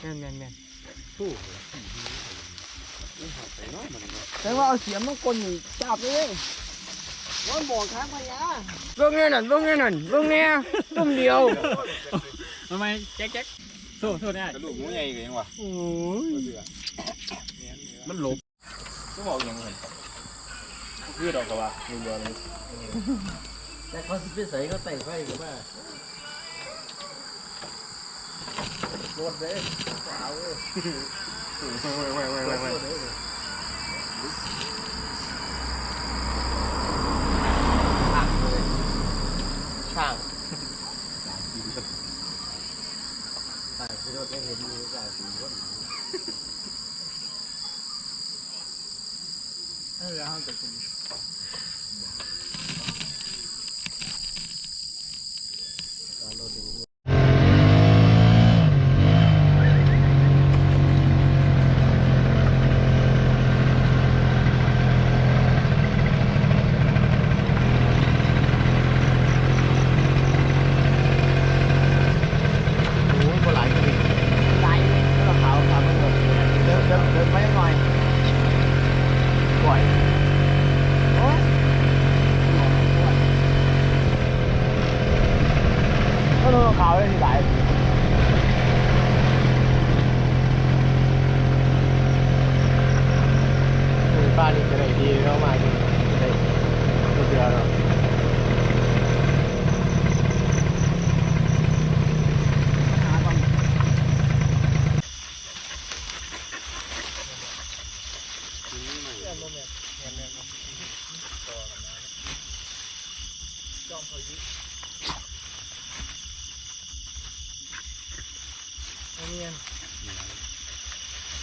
แม่นแม่นแม่นตู้ไปน้อยมันก็แต่ว่าเอาเสียมมากลนี่จับเลยวันบอกทางพญาเบิ่งแน่นั่นเบิ่งแน่นั่นเบิ่งแน่ตุ่มเดียวทำไมแจ๊กแจ๊กโทษโทษได้กระดูกหมูใหญ่กันยังวะโอ้ยมันหลบก็บอกยังไงคือดอกกระวะดูเบอร์เลยแต่เขาสิไปใส่เขาไต่ไฟหรือว่า โคตรเลยเอาเลยไว้ไว้ไว้ไว้ ช่างช่างที่รถได้เห็นมีจ่ายสีคน เออเอาแต่ผม โอ้ยบ่ไหลกันดิไหลเลยแล้วขาวขาวมันหมดเดินเดินเดินไปยังหน่อยปล่อยโอ้ยก็โดนขาวเลยที่ไหลบ้านนี้จะได้ดีเข้ามาดีจะได้ตัวเดียวเนาะ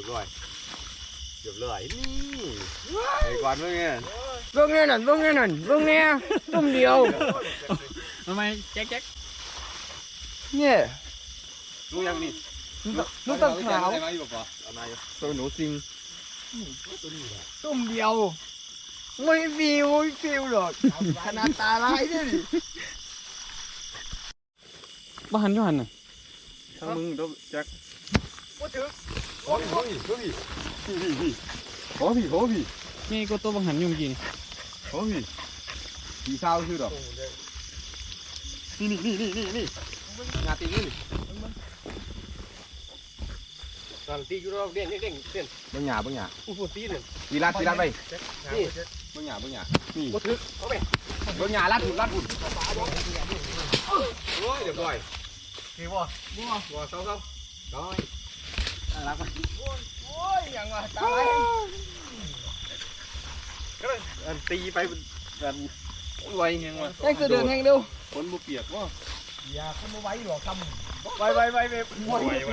รียบร้อยเรียบร้อยนี่ไอ้กวนเมื่อไงเบิ่งแน่นั่นเบิ่งแน่นั่นเบิ่งแน่ตุ่มเดียวทำไมแจ๊กแจ๊กเนี่ยรู้ยังนี่ลูกตะขาวอะไรมาอยู่ปะเอานายตัวหนูซิงตุ่มเดียวไม่ฟิวไม่ฟิวหรอกขนาดตาลายเนี่ยดิบ้านย้อนน่ะทั้งมึงต้องแจ็คพูดถึง โอ้พี่โอ้พี่โอ้พี่พี่พี่โอ้พี่โอ้พี่นี่ก็ตัวบังหันอยุ่เมอกินโอ้พี่พี่เศร้าชื่อดอกนี่นี่นี่นี่นี่งาตีนี่ตอนตีอยู่รอบเด่นเด่นเด่ รัดวีไปนี่บางหยาบางหยานี่พูดถึงเอาไปบางหยาลัดหุ่นลัดหุ่นโอ้ยเดี๋ยวก่อยนี่บ่บัวบัวเศร้าเศร้ายกไปโอ้ยยังวะตาลายอันตีไปอันไวยังวะแห้งเสด็จแห้งเร็วคนบุเปียกวะอย่าเข้ามาไว้หรอกคำไวไวไวไวไว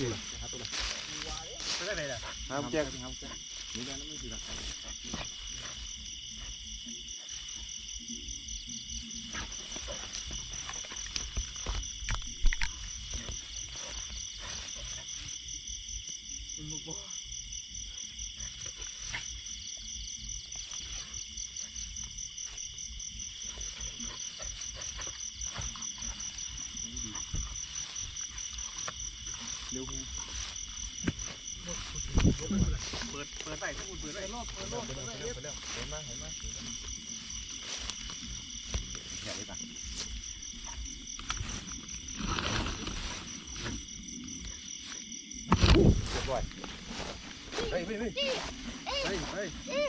gì không chưa เร็วเร็วเร็วเห็นไหมเห็นไหมเห็นไหมปะเรียบร้อยเฮ้ยเฮ้ยเฮ้ยเฮ้ยเฮ้ย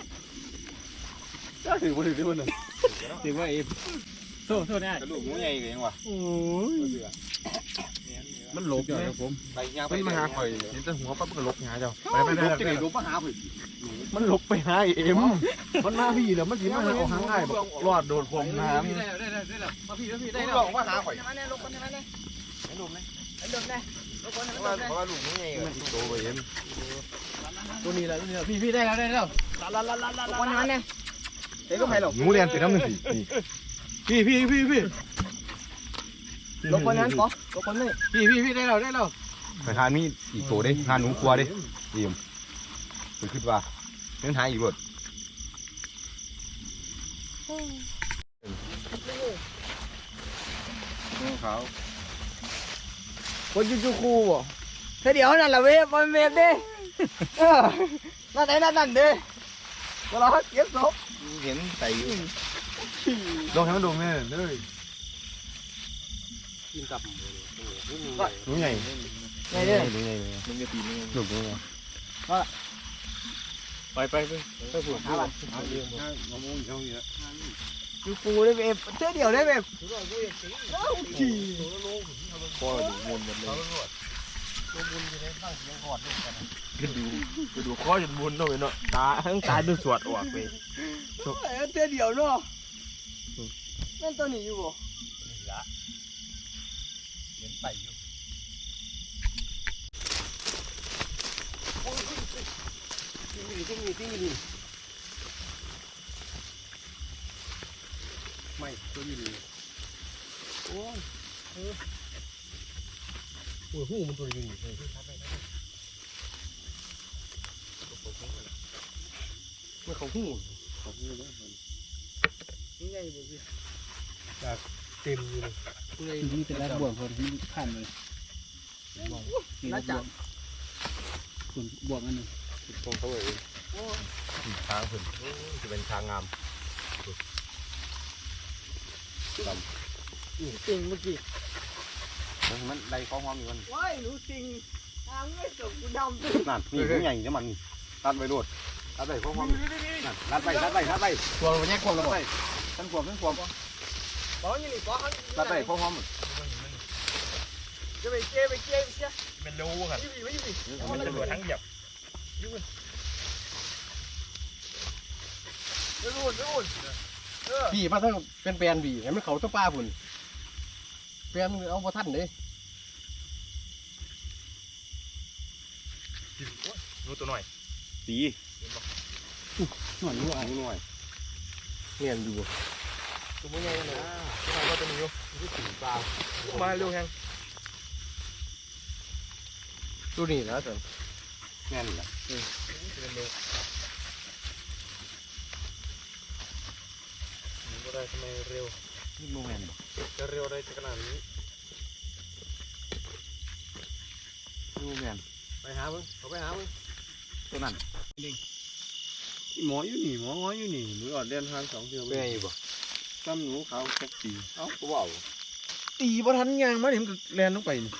จ้าถือบุหรี่ด้วยมันถือว่าเอฟโซ่โซ่เนี่ยลูกงูใหญ่เองว่ะโอ้ย มันหลบเลยผมไปย่างไปมันมาหาข่อยเห็นแต่หัวปั๊บก็ลบหาเจ้าไปไปลได้บจะไหนลบมาหาผมมันหลบไปหาเอ็มมันมาพี่แล้วมันสิมาเอาหางง่ายบอกรอดโดดผมน้ำได้แล้วได้แล้วได้แล้วมาพี่มาพี่ได้ได้แล้วลองมาหาข่อยมาแน่ลบกันมาแน่ให้ลบแน่ให้ลบแน่ลบกันเพให้ราะลว่าบแน่เพราะว่าลูกหมูใหญ่มันโตไปเห็นตัวนี้แหละตัวนี้แหละพี่พี่พี่ได้แล้วได้แล้วลาลาลาลาลาวันนั้นแน่เด็กก็ไปหรอกหมูเรียนเป็นน้ำหนึ่งสิพี่พี่พี่พี่ ลบคนนั้นปะลบคนนี้พี่พี่พี่ได้แล้วได้แล้วไปหามีอีกโตเด้หาหนูครัวเด้ดีมไปคิดว่าเรื่องหาอีกรถเขาคนยูจูคูบ่แค่เดี๋ยวนั่นแหละเวฟมันเวฟดิเออนั่นไหนนั่นนั่นดิเวลาเก็บศพเห็นใส่ลองให้มันดูแม่เลย กินกับหนูใหญ่ไงเนี่ยหนูใหญ่มึงจะตีมึงหนูใหญ่ไปไปไปไปผูกหาบัตรเอาเรื่องมะม่วงเขาเยอะยูคูได้เวฟแค่เดียวได้เวฟพ่อดูมนหมดเลยกระดูกระดูข้อจนมุนเนาะเนาะตาทั้งตาดูสวดออกไปแค่เดียวเนาะนั่นตัวนี้อยู่บ่ bảy rồi tinggi tinggi tinggi mày tôi nhìn ôi ôi hú mình tôi nhìn mày không hú à? không hú nữa mày. Ngay bởi vì là tìm gì này ปื่อยนี่เป็นรับ่วงคนที่ผ่านเลยบ่วงนี่รับ่วงคุณบ่วงอันหนึ่งตรงเขาเลยช้างผึ่งจะเป็นช้างงามดำติงเมื่อกี้มันได้ข้องฟ้องอยู่มันว้ายรู้ติงทางไม่จบกูดำนั่นนี่ผู้ใหญ่เนี่มันตัดไปรวดตัดไปข้อความนั่นตัดไปตัดไปตัดไปขวางไปแยกขวางแล้วไปทั้งขวางทั้งขวาง บอลอยู่นี่บอลรัดไปข้อความจะไปเจ๊ไปเจ๊ไปเจ๊เป็นรู้กันยี่ปีไม่ยี่ปีมันจะเหลือทั้งเหยียบไม่รู้ไม่รู้พี่มาทั้งเป็นแปลนบีให้มันเขาตัวป้าพุ่นแปลนเอาพอท่านเด้รู้ตัวหน่อยตีหน่อยรู้อะรู้หน่อยเนียนอยู่ ตัวมึงไงนะว่าจะมีอยู่มาเร็วแฮงดูนี่นะสันแน่นแหละก็ได้ทำไมเร็วนี่โมแมนจะเร็วได้ขนาดนี้โมแมนไปหามึงเขาไปหามึงตัวนั้นหมออยู่นี่หมออยู่นี่หนูอดเรียนทานสองเดือนเป็นไงอยู่บ่ ซ้ำหนูเขาแค่ตีเอ้าก็ว่าตีบ่ทันยางมาเห็นก็แลนลงไปนี่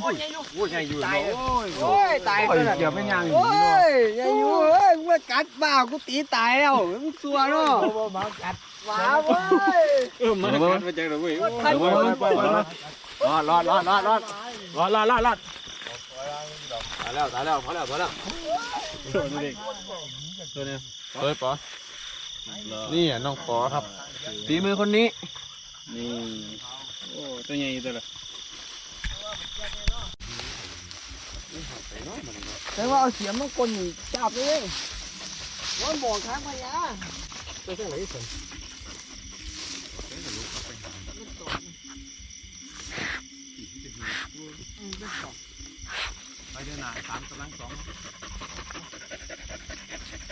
โอ้ยยังอยู่โอ้ยใหญ่อยู่โอ้ยโอ้ยตายโอ้ยเลยเดี๋ยวไม่ยางอยู่โอ้ยยังอยู่เฮ้ยกูกัดบ้ากูตีตายแล้วมึงสัวเนาะมากัดหมาเว้ยเออมากันมาจากไหนเว้ยทันรอดรอดรอดรอดรอดรอดรอดรอดรอดตายแล้วตายแล้วพอแล้วพอแล้วตัวนี้ตัวนี้เฮ้ยปอนี่อะน้องปอครับฝีมือคนนี้นี่โอ้ตัวใหญ่ตัวละ แต่ว่าเอาเสียมต้องกลนจับเลยว่าบอกทางพญาไปทางไหนสิไปเดินหน้าสามกำลังสอง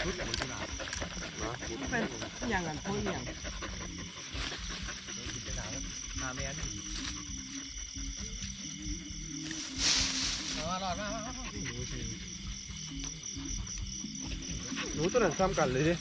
ชุดอะไรกันเป็นอย่างนั้นพูดอย่างหน้าแม่น หนูตัวนั้นซ้ำกันเลยดิ